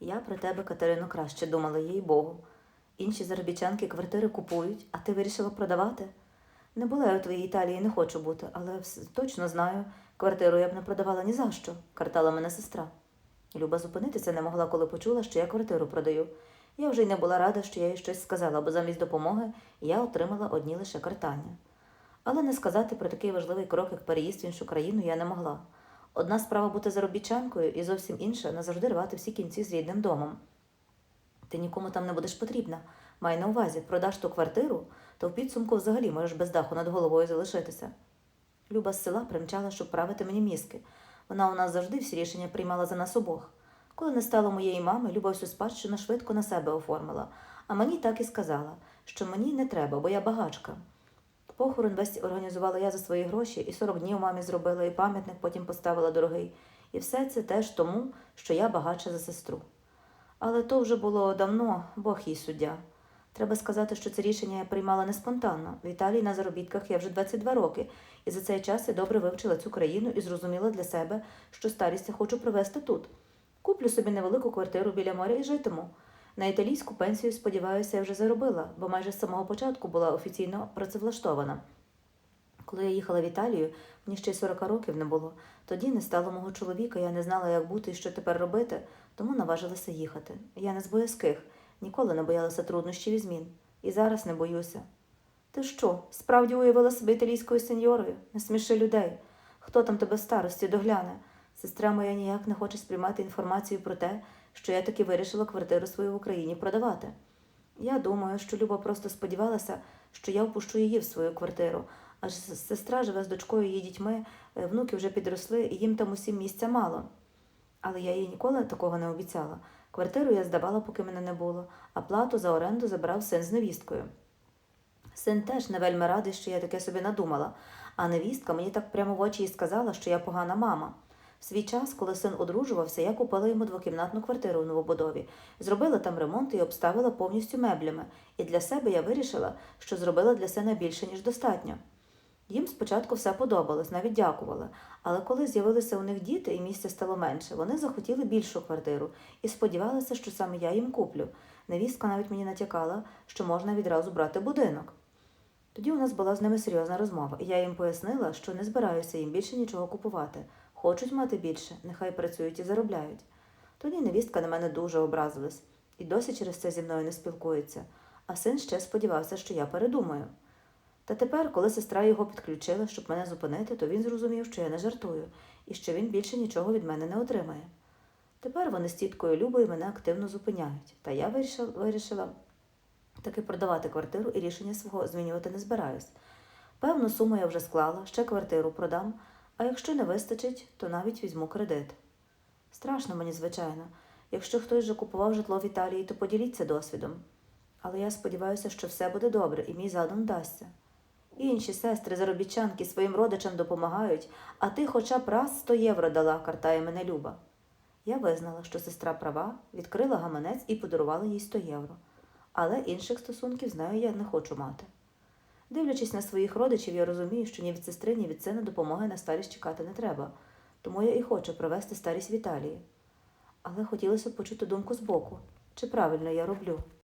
Я про тебе, Катерино, краще думала, їй Богу. Інші заробітчанки квартири купують, а ти вирішила продавати? Не була я у твоїй Італії, не хочу бути, але точно знаю, квартиру я б не продавала ні за що, картала мене сестра. Люба зупинитися не могла, коли почула, що я квартиру продаю. Я вже й не була рада, що я їй щось сказала, бо замість допомоги я отримала одні лише картання. Але не сказати про такий важливий крок, як переїзд в іншу країну, я не могла. Одна справа бути заробітчанкою, і зовсім інша назавжди рвати всі кінці з рідним домом. Ти нікому там не будеш потрібна. Май на увазі, продаш ту квартиру, то в підсумку взагалі можеш без даху над головою залишитися. Люба з села примчала, щоб правити мені мізки. Вона у нас завжди всі рішення приймала за нас обох. Коли не стало моєї мами, Люба всю спадщину швидко на себе оформила, а мені так і сказала, що мені не треба, бо я багачка. Похорон весь організувала я за свої гроші, і 40 днів мамі зробила, і пам'ятник потім поставила дорогий. І все це теж тому, що я багатша за сестру. Але то вже було давно, Бог їй суддя. Треба сказати, що це рішення я приймала не спонтанно. В Італії на заробітках я вже 22 роки, і за цей час я добре вивчила цю країну і зрозуміла для себе, що старість я хочу провести тут. Куплю собі невелику квартиру біля моря і житиму. На італійську пенсію, сподіваюся, я вже заробила, бо майже з самого початку була офіційно працевлаштована. Коли я їхала в Італію, мені ще й 40 років не було. Тоді не стало мого чоловіка, я не знала, як бути і що тепер робити, тому наважилася їхати. Я не з боязких, ніколи не боялася труднощів і змін. І зараз не боюся. Ти що, справді уявила себе італійською сеньорою? Не сміши людей. Хто там тебе старості догляне? Сестра моя ніяк не хоче сприймати інформацію про те, що я таки вирішила квартиру свою в Україні продавати. Я думаю, що Люба просто сподівалася, що я впущу її в свою квартиру, аж сестра живе з дочкою її дітьми, е, внуки вже підросли, і їм там усім місця мало. Але я їй ніколи такого не обіцяла. Квартиру я здавала, поки мене не було, а плату за оренду забрав син з невісткою. Син теж не вельми радий, що я таке собі надумала, а невістка мені так прямо в очі і сказала, що я погана мама. В свій час, коли син одружувався, я купила йому двокімнатну квартиру у новобудові, зробила там ремонт і обставила повністю меблями, і для себе я вирішила, що зробила для сина більше, ніж достатньо. Їм спочатку все подобалось, навіть дякували. Але коли з'явилися у них діти і місця стало менше, вони захотіли більшу квартиру і сподівалися, що саме я їм куплю. Невістка навіть мені натякала, що можна відразу брати будинок. Тоді у нас була з ними серйозна розмова, і я їм пояснила, що не збираюся їм більше нічого купувати. Хочуть мати більше, нехай працюють і заробляють. Тоді невістка на мене дуже образилась і досі через це зі мною не спілкується, а син ще сподівався, що я передумаю. Та тепер, коли сестра його підключила, щоб мене зупинити, то він зрозумів, що я не жартую і що він більше нічого від мене не отримає. Тепер вони з тіткою Любою мене активно зупиняють, та я вирішила, вирішила таки продавати квартиру і рішення свого змінювати не збираюсь. Певну суму я вже склала, ще квартиру продам, а якщо не вистачить, то навіть візьму кредит. Страшно мені, звичайно. Якщо хтось вже купував житло в Італії, то поділіться досвідом. Але я сподіваюся, що все буде добре і мій задум вдасться. Інші сестри заробітчанки своїм родичам допомагають, а ти хоча б раз 100 євро дала, картає мене Люба. Я визнала, що сестра права, відкрила гаманець і подарувала їй 100 євро. Але інших стосунків з нею я не хочу мати. Дивлячись на своїх родичів, я розумію, що ні від сестри, ні від сина допомоги на старість чекати не треба, тому я і хочу провести старість в Італії. Але хотілося б почути думку збоку, чи правильно я роблю.